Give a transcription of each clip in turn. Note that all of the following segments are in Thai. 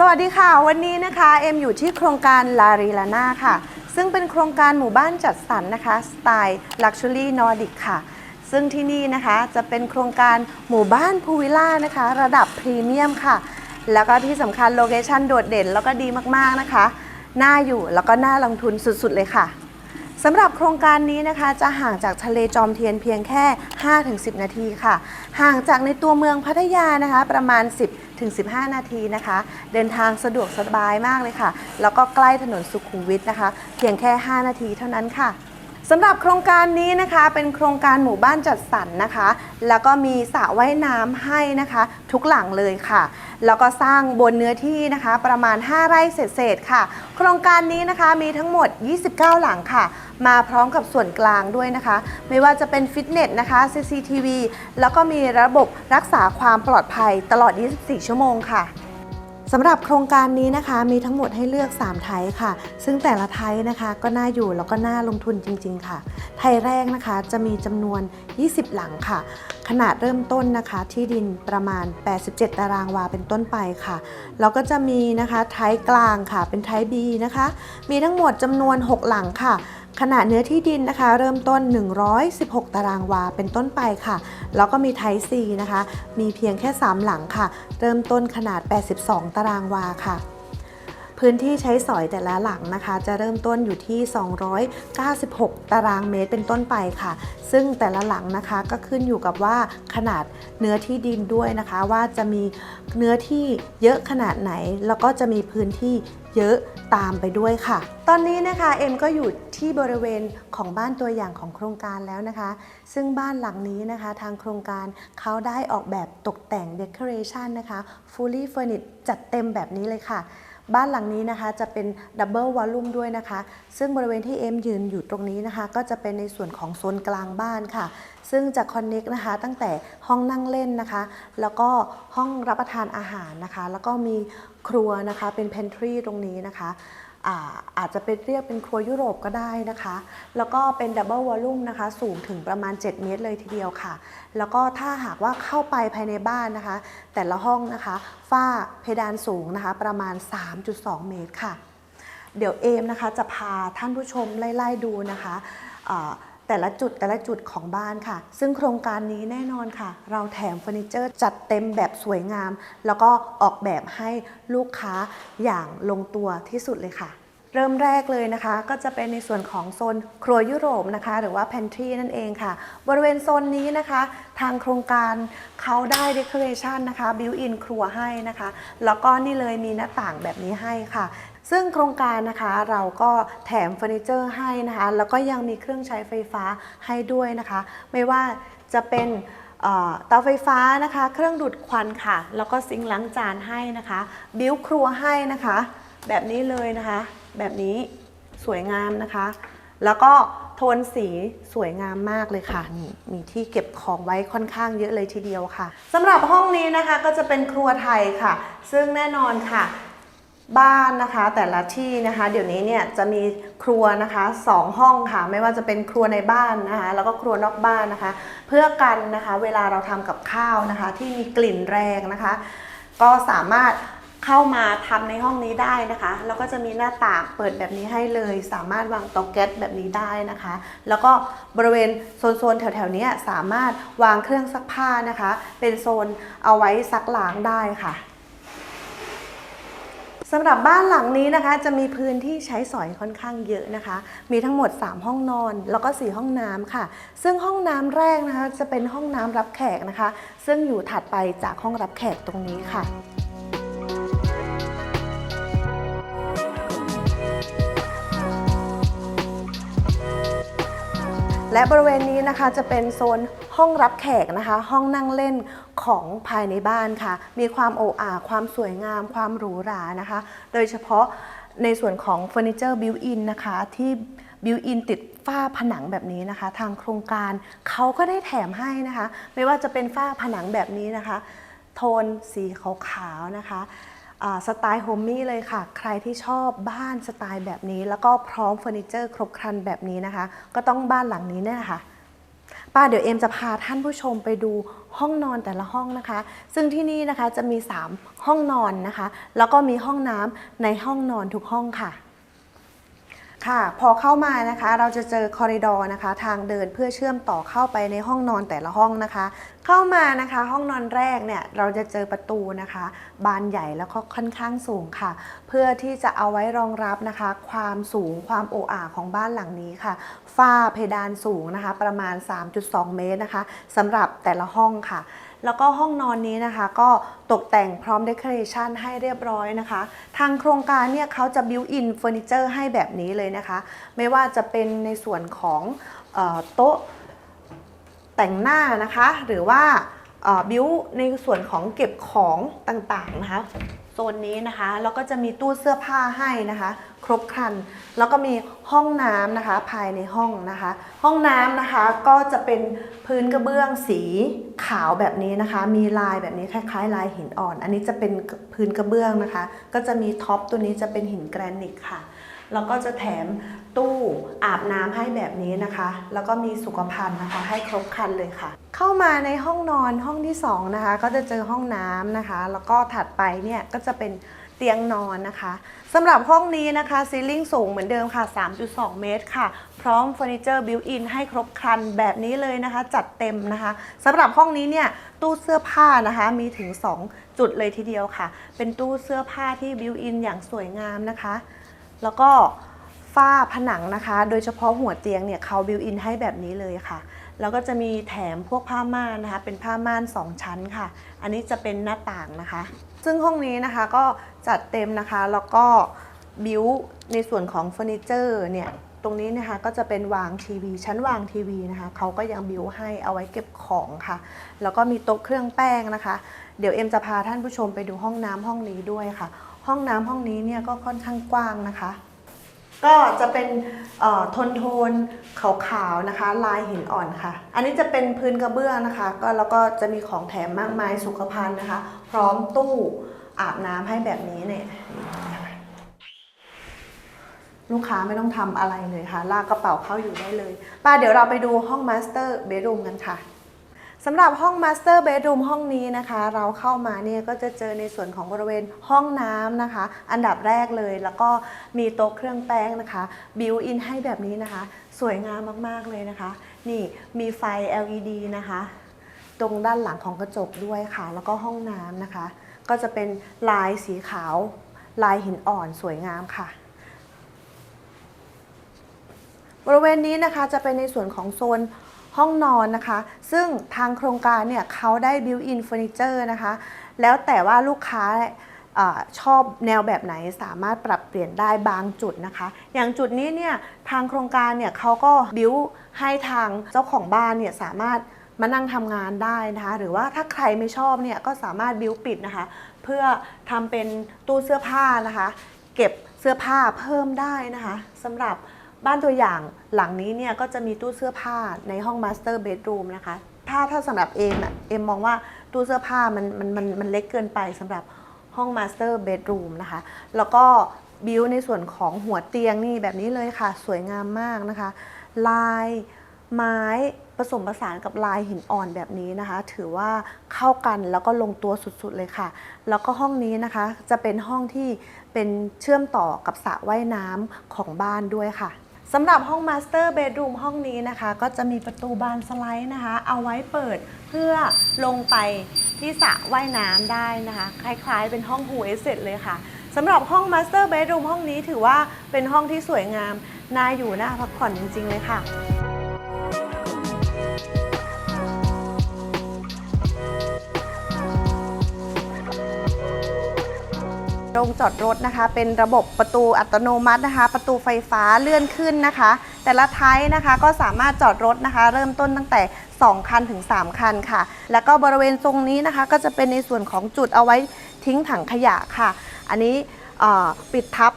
สวัสดีค่ะ วันนี้นะคะเอ็มอยู่ที่โครงการลารีลาน่าค่ะ ซึ่งเป็นโครงการหมู่บ้านจัดสรรนะคะ สไตล์ลักชัวรี่นอร์ดิกค่ะ ซึ่งที่นี่นะคะจะเป็นโครงการหมู่บ้านพูวิล่านะคะ ระดับพรีเมียมค่ะ แล้วก็ที่สำคัญโลเคชั่นโดดเด่นแล้วก็ดีมากๆนะคะ น่าอยู่แล้วก็น่าลงทุนสุดๆเลยค่ะ สำหรับโครงการนี้นะคะจะห่างจากทะเลจอมเทียนเพียงแค่ 5-10 นาทีค่ะ ห่างจากในตัวเมืองพัทยานะคะ ประมาณ 10-15 นาทีนะคะ เดินทางสะดวกสบายมากเลยค่ะ แล้วก็ใกล้ถนนสุขุมวิทนะคะ เพียงแค่ 5 นาทีเท่านั้นค่ะ สำหรับโครงการนี้นะคะเป็นโครงการหมู่บ้านจัดสรรนะคะ แล้วก็มีสระว่ายน้ำให้นะคะ ทุกหลังเลยค่ะ แล้วก็สร้างบนเนื้อที่นะคะ ประมาณ 5 ไร่เศษๆค่ะ โครงการนี้นะคะมีทั้งหมด 29 หลังค่ะ มาพร้อมกับส่วนกลางด้วยนะคะ ไม่ว่าจะเป็นฟิตเนสนะคะ CCTV แล้วก็มีระบบรักษาความปลอดภัยตลอด 24 ชั่วโมงค่ะ สำหรับโครงการนี้นะคะมีทั้งหมดให้เลือก 3 ไทยค่ะ ซึ่งแต่ละไทยนะคะก็น่าอยู่แล้วก็น่าลงทุนจริง ๆ ค่ะ ไทยแรกนะคะจะมีจำนวน 20 หลังค่ะ ขนาดเริ่มต้นนะคะที่ดินประมาณ 87 ตารางวาเป็นต้นไปค่ะแล้วก็จะมีนะคะไทยกลางค่ะเป็นไทย B นะคะ มีทั้งหมดจำนวน 6 หลังค่ะ ขนาดเนื้อที่ดินนะคะ เริ่มต้น 116 ตารางวาเป็นต้นไปค่ะ แล้วก็มีไทย C นะคะ มีเพียงแค่ 3 หลังค่ะ เริ่มต้นขนาด 82 ตารางวาค่ะพื้นที่ใช้สอยแต่ละหลังนะคะ จะเริ่มต้นอยู่ที่ 296 ตารางเมตรเป็นต้นไปค่ะ ซึ่งแต่ละหลังนะคะก็ขึ้นอยู่กับว่าขนาดเนื้อที่ดินด้วยนะคะ ว่าจะมีเนื้อที่เยอะขนาดไหน แล้วก็จะมีพื้นที่ เยอะตามไปด้วยค่ะ ตอนนี้นะคะเอ็มก็อยู่ที่บริเวณของบ้านตัวอย่างของโครงการแล้วนะคะ ซึ่งบ้านหลังนี้นะคะทางโครงการเขาได้ออกแบบตกแต่งเดคอเรชันนะคะ fully furnished จัดเต็มแบบนี้เลยค่ะ บ้านหลังนี้นะคะจะเป็นดับเบิลวอลลุ่มด้วยนะคะ ซึ่งบริเวณที่เอ็มยืนอยู่ตรงนี้นะคะ ก็จะเป็นในส่วนของโซนกลางบ้านค่ะ ซึ่งจะคอนเน็กนะคะ ตั้งแต่ห้องนั่งเล่นนะคะ แล้วก็ห้องรับประทานอาหารนะคะ แล้วก็มีครัวนะคะเป็น pantry ตรงนี้นะคะ อาอาจจะเป็นเรียกเป็นครัวยุโรปก็ได้นะคะ แล้วก็เป็นดับเบิลวอลลุ่มนะคะ สูงถึงประมาณ 7 เมตรเลยทีเดียวค่ะ แล้วก็ถ้าหากว่าเข้าไปภายในบ้านนะคะ แต่ละห้องนะคะ ฝ้าเพดานสูงนะคะ ประมาณ 3.2 เมตรค่ะ เดี๋ยวเอมนะคะจะพาท่านผู้ชมไล่ๆดูนะคะ แต่ละจุดแต่ละจุดของบ้านค่ะ ซึ่งโครงการนี้แน่นอนค่ะ เราแถมเฟอร์นิเจอร์จัดเต็มแบบสวยงาม แล้วก็ออกแบบให้ลูกค้าอย่างลงตัวที่สุดเลยค่ะ เริ่มแรกเลยนะคะ ก็จะเป็นในส่วนของโซนครัวยุโรปนะคะ หรือว่า pantry นั่นเองค่ะ บริเวณโซนนี้นะคะ ทางโครงการเขาได้ decoration นะคะ built in ครัวให้นะคะ แล้วก็นี่เลยมีหน้าต่างแบบนี้ให้ค่ะซึ่งโครงการนะคะเราก็แถมเฟอร์นิเจอร์ให้นะคะ แล้วก็ยังมีเครื่องใช้ไฟฟ้าให้ด้วยนะคะ ไม่ว่าจะเป็นเอ่อเตาไฟฟ้านะคะ เครื่องดูดควันค่ะ แล้วก็ซิงค์ล้างจานให้นะคะ บิวครัวให้นะคะ แบบนี้เลยนะคะ แบบนี้สวยงามนะคะ แล้วก็โทนสีสวยงามมากเลยค่ะนี่มีที่เก็บของไว้ค่อนข้างเยอะเลยทีเดียวค่ะสำหรับห้องนี้นะคะก็จะเป็นครัวไทยค่ะ ซึ่งแน่นอนค่ะ บ้านนะคะ แต่ละที่นะคะ เดี๋ยวนี้เนี่ยจะมีครัวนะคะสองห้องค่ะ ไม่ว่าจะเป็นครัวในบ้านนะคะ แล้วก็ครัวนอกบ้านนะคะ เพื่อกันนะคะ เวลาเราทำกับข้าวนะคะ ที่มีกลิ่นแรงนะคะ ก็สามารถ เข้ามาทำในห้องนี้ได้นะคะแล้วก็จะมีหน้าต่างเปิดแบบนี้ให้เลย สามารถวางเตาแก๊สแบบนี้ได้นะคะ แล้วก็บริเวณโซนๆแถวๆนี้สามารถวางเครื่องซักผ้านะคะ เป็นโซนเอาไว้ซักล้างได้ค่ะสำหรับบ้านหลังนี้นะคะ จะมีพื้นที่ใช้สอยค่อนข้างเยอะนะคะ มีทั้งหมด 3 ห้องนอน แล้วก็ 4 ห้องน้ำค่ะ ซึ่งห้องน้ำแรกนะคะ จะเป็นห้องน้ำรับแขกนะคะ ซึ่งอยู่ถัดไปจากห้องรับแขกตรงนี้ค่ะ และบริเวณนี้นะคะจะเป็นโซนห้องรับแขกนะคะ ห้องนั่งเล่นของภายในบ้านค่ะ มีความโอ้อาความสวยงาม ความหรูหรานะคะ โดยเฉพาะในส่วนของเฟอร์นิเจอร์บิวอินนะคะที่บิวอินติดฝ้าผนังแบบนี้นะคะ ทางโครงการเขาก็ได้แถมให้นะคะ ไม่ว่าจะเป็นฝ้าผนังแบบนี้นะคะ โทนสีขาวๆนะคะ สไตล์โฮมมี่เลยค่ะ ใครที่ชอบบ้านสไตล์แบบนี้ แล้วก็พร้อมเฟอร์นิเจอร์ครบครันแบบนี้นะคะ ก็ต้องบ้านหลังนี้เนี่ยค่ะปป้าเดี๋ยวเอ็มจะพาท่านผู้ชมไปดูห้องนอนแต่ละห้องนะคะ ซึ่งที่นี่นะคะจะมี 3 ห้องนอนนะคะ แล้วก็มีห้องน้ำในห้องนอนทุกห้องค่ะ ค่ะ พอเข้ามานะคะ เราจะเจอคอริดอร์นะคะ ทางเดินเพื่อเชื่อมต่อเข้าไปในห้องนอนแต่ละห้องนะคะ เข้ามานะคะ ห้องนอนแรกเนี่ยเราจะเจอประตูนะคะ บานใหญ่แล้วก็ค่อนข้างสูงค่ะ เพื่อที่จะเอาไว้รองรับนะคะ ความสูงความโออาของบ้านหลังนี้ค่ะ ฝ้าเพดานสูงนะคะ ประมาณ 3.2 เมตรนะคะสำหรับแต่ละห้องค่ะ แล้วก็ห้องนอนนี้นะคะก็ตกแต่งพร้อมเดคอเรชันให้เรียบร้อยนะคะ ทางโครงการเนี่ยเขาจะบิวอินเฟอร์นิเจอร์ให้แบบนี้เลยนะคะ ไม่ว่าจะเป็นในส่วนของออโต๊ะแต่งหน้านะคะ หรือว่าบิวในส่วนของเก็บของต่างๆนะคะ โซนนี้นะคะ แล้วก็จะมีตู้เสื้อผ้าให้นะคะ ครบครัน แล้วก็มีห้องน้ำนะคะภายในห้องนะคะ ห้องน้ำนะคะก็จะเป็นพื้นกระเบื้องสีขาวแบบนี้นะคะ มีลายแบบนี้คล้ายๆ ลายหินอ่อน อันนี้จะเป็นพื้นกระเบื้องนะคะ ก็จะมีท็อปตัวนี้จะเป็นหินแกรนิตค่ะ แล้วก็จะแถมตู้อาบน้ำให้แบบนี้นะคะ แล้วก็มีสุขภัณฑ์นะคะ ให้ครบครันเลยค่ะ เข้ามาในห้องนอนห้องที่สองนะคะ ก็จะเจอห้องน้ำนะคะ แล้วก็ถัดไปเนี่ยก็จะเป็นเตียงนอนนะคะสำหรับห้องนี้นะคะซีลิ่งสูงเหมือนเดิมค่ะ 3.2 เมตรค่ะ พร้อมเฟอร์นิเจอร์บิวอินให้ครบครันแบบนี้เลยนะคะ จัดเต็มนะคะสำหรับห้องนี้เนี่ยตู้เสื้อผ้านะคะมีถึง 2 จุดเลยทีเดียวค่ะ เป็นตู้เสื้อผ้าที่บิวอินอย่างสวยงามนะคะ แล้วก็ฝ้าผนังนะคะ โดยเฉพาะหัวเตียงเนี่ยเขาบิวอินให้แบบนี้เลยค่ะ แล้วก็จะมีแถมพวกผ้าม่านนะคะ เป็นผ้าม่าน 2 ชั้นค่ะ อันนี้จะเป็นหน้าต่างนะคะ ซึ่งห้องนี้นะคะก็จัดเต็มนะคะ แล้วก็บิวในส่วนของเฟอร์นิเจอร์เนี่ยตรงนี้นะคะก็จะเป็นวางทีวีชั้นวางทีวีนะคะเขาก็ยังบิวให้เอาไว้เก็บของค่ะ แล้วก็มีโต๊ะเครื่องแป้งนะคะ เดี๋ยวเอ็มจะพาท่านผู้ชมไปดูห้องน้ำห้องนี้ด้วยค่ะ ห้องน้ำห้องนี้เนี่ยก็ค่อนข้างกว้างนะคะ ก็จะเป็นโทนโทนขาวๆนะคะ ลายหินอ่อนค่ะ อันนี้จะเป็นพื้นกระเบื้องนะคะ ก็แล้วก็จะมีของแถมมากมายสุขภัณฑ์นะคะ พร้อมตู้อาบน้ำให้แบบนี้เนี่ยลูกค้าไม่ต้องทำอะไรเลยค่ะ ลากกระเป๋าเข้าอยู่ได้เลยป้าเดี๋ยวเราไปดูห้องมาสเตอร์เบดรูมกันค่ะ สำหรับห้องมาสเตอร์เบดรูมห้องนี้นะคะ เราเข้ามาเนี่ยก็จะเจอในส่วนของบริเวณห้องน้ำนะคะ อันดับแรกเลยแล้วก็มีโต๊ะเครื่องแป้งนะคะบิวอินให้แบบนี้นะคะ สวยงามมากๆเลยนะคะ นี่มีไฟ LED นะคะ ตรงด้านหลังของกระจกด้วยค่ะ แล้วก็ห้องน้ำนะคะ ก็จะเป็นลายสีขาว ลายหินอ่อนสวยงามค่ะบริเวณนี้นะคะจะเป็นในส่วนของโซน ห้องนอนนะคะ ซึ่งทางโครงการเนี่ยเขาได้ built in furniture นะคะ แล้วแต่ว่าลูกค้าอชอบแนวแบบไหนสามารถปรับเปลี่ยนได้บางจุดนะคะ อย่างจุดนี้เนี่ยทางโครงการเนี่ยเขาก็บิวให้ทางเจ้าของบ้านเนี่ยสามารถมานั่งทำงานได้นะคะ หรือว่าถ้าใครไม่ชอบเนี่ยก็สามารถบิวปิดนะคะ เพื่อทำเป็นตู้เสื้อผ้านะคะ เก็บเสื้อผ้าเพิ่มได้นะคะสำหรับ บ้านตัวอย่างหลังนี้เนี่ยก็จะมีตู้เสื้อผ้าในห้องมาสเตอร์เบดรูมนะคะ ถ้าถ้าสำหรับเอมอะเอมมองว่าตู้เสื้อผ้ามันมันมันมันเล็กเกินไปสำหรับห้องมาสเตอร์เบดรูมนะคะ แล้วก็บิวในส่วนของหัวเตียงนี่แบบนี้เลยค่ะ สวยงามมากนะคะ ลายไม้ผสมผสานกับลายหินอ่อนแบบนี้นะคะ ถือว่าเข้ากันแล้วก็ลงตัวสุดๆเลยค่ะ แล้วก็ห้องนี้นะคะจะเป็นห้องที่เป็นเชื่อมต่อกับสระว่ายน้ำของบ้านด้วยค่ะ สำหรับห้องมาสเตอร์เบดรูมห้องนี้นะคะ ก็จะมีประตูบานสไลด์นะคะ เอาไว้เปิดเพื่อลงไปที่สระว่ายน้ำได้นะคะ คล้ายๆเป็นห้องหูเอสเซเลยค่ะสำหรับห้องมาสเตอร์เบดรูมห้องนี้ถือว่าเป็นห้องที่สวยงาม น่าอยู่น่าพักผ่อนจริง ๆ เลยค่ะ โรงจอดรถนะคะ เป็นระบบประตูอัตโนมัตินะคะ ประตูไฟฟ้าเลื่อนขึ้นนะคะ แต่ละไทป์นะคะก็สามารถจอดรถนะคะ เริ่มต้นตั้งแต่ 2 คันถึง 3 คันค่ะ แล้วก็บริเวณตรงนี้นะคะ ก็จะเป็นในส่วนของจุดเอาไว้ทิ้งถังขยะค่ะ อันนี้ปิดทับ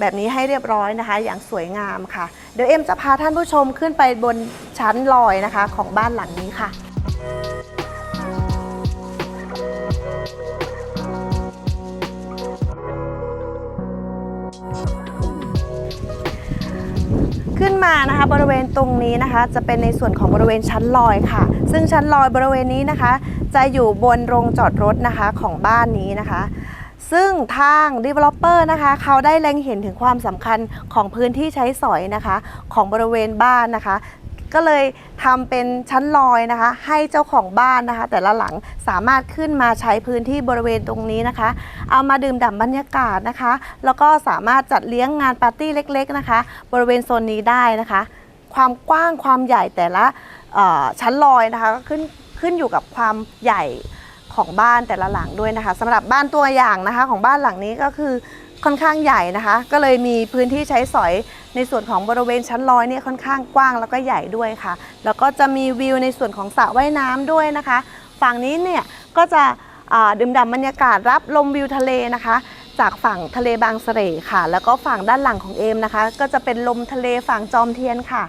แบบนี้ให้เรียบร้อยนะคะ อย่างสวยงามค่ะ เดี๋ยวเอ็มจะพาท่านผู้ชมขึ้นไปบนชั้นลอยนะคะ ของบ้านหลังนี้ค่ะ มานะคะบริเวณตรงนี้นะคะ จะเป็นในส่วนของบริเวณชั้นลอยค่ะ ซึ่งชั้นลอยบริเวณนี้นะคะ จะอยู่บนโรงจอดรถนะคะของบ้านนี้นะคะซึ่งทาง developer นะคะ เขาได้เล็งเห็นถึงความสำคัญของพื้นที่ใช้สอยนะคะ ของบริเวณบ้านนะคะ ก็เลยทำเป็นชั้นลอยนะคะ ให้เจ้าของบ้านนะคะ แต่ละหลังสามารถขึ้นมาใช้พื้นที่บริเวณตรงนี้นะคะ เอามาดื่มด่ำบรรยากาศนะคะ แล้วก็สามารถจัดเลี้ยงงานปาร์ตี้เล็ก ๆนะคะ บริเวณโซนนี้ได้นะคะ ความกว้างความใหญ่แต่ละชั้นลอยนะคะก็ขึ้นขึ้นอยู่กับความใหญ่ของบ้านแต่ละหลังด้วยนะคะสำหรับบ้านตัวอย่างนะคะ ของบ้านหลังนี้ก็คือ ค่อนข้างใหญ่นะคะ ก็เลยมีพื้นที่ใช้สอยในส่วนของบริเวณชั้นลอยเนี่ยค่อนข้างกว้างแล้วก็ใหญ่ด้วยค่ะ แล้วก็จะมีวิวในส่วนของสระว่ายน้ำด้วยนะคะ ฝั่งนี้เนี่ยก็จะดื่มด่ำบรรยากาศรับลมวิวทะเลนะคะ จากฝั่งทะเลบางเสร่ค่ะ แล้วก็ฝั่งด้านหลังของเอมนะคะ ก็จะเป็นลมทะเลฝั่งจอมเทียนค่ะ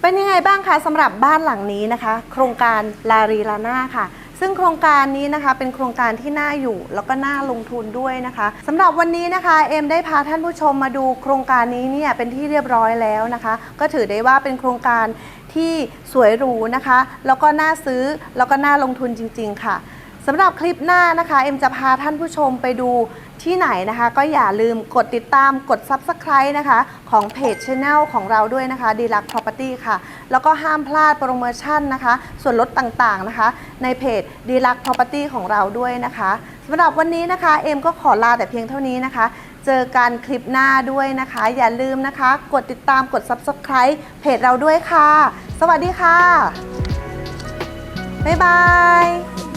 เป็นยังไงบ้างคะสำหรับบ้านหลังนี้นะคะ โครงการลารีลาน่าค่ะ ซึ่งโครงการนี้นะคะเป็นโครงการที่น่าอยู่แล้วก็น่าลงทุนด้วยนะคะสำหรับวันนี้นะคะเอ็มได้พาท่านผู้ชมมาดูโครงการนี้เนี่ยเป็นที่เรียบร้อยแล้วนะคะ ก็ถือได้ว่าเป็นโครงการที่สวยหรูนะคะ แล้วก็น่าซื้อแล้วก็น่าลงทุนจริง ๆ ค่ะสำหรับคลิปหน้านะคะ เอ็มจะพาท่านผู้ชมไปดูที่ไหนนะคะก็อย่าลืมกดติดตามกด Subscribe นะคะ ของเพจ Channel ของเราด้วยนะคะ d l u x Property ค่ะ แล้วก็ห้ามพลาดโปรโมชั่นนะคะ ส่วนลดต่างๆนะคะ ในเพจ d l u x Property ของเราด้วยนะคะสำหรับวันนี้นะคะ เอ็มก็ขอลาแต่เพียงเท่านี้นะคะ เจอกันคลิปหน้าด้วยนะคะ อย่าลืมนะคะ กดติดตามกด Subscribe เพจเราด้วยค่ะ สวัสดีค่ะบ๊ายบาย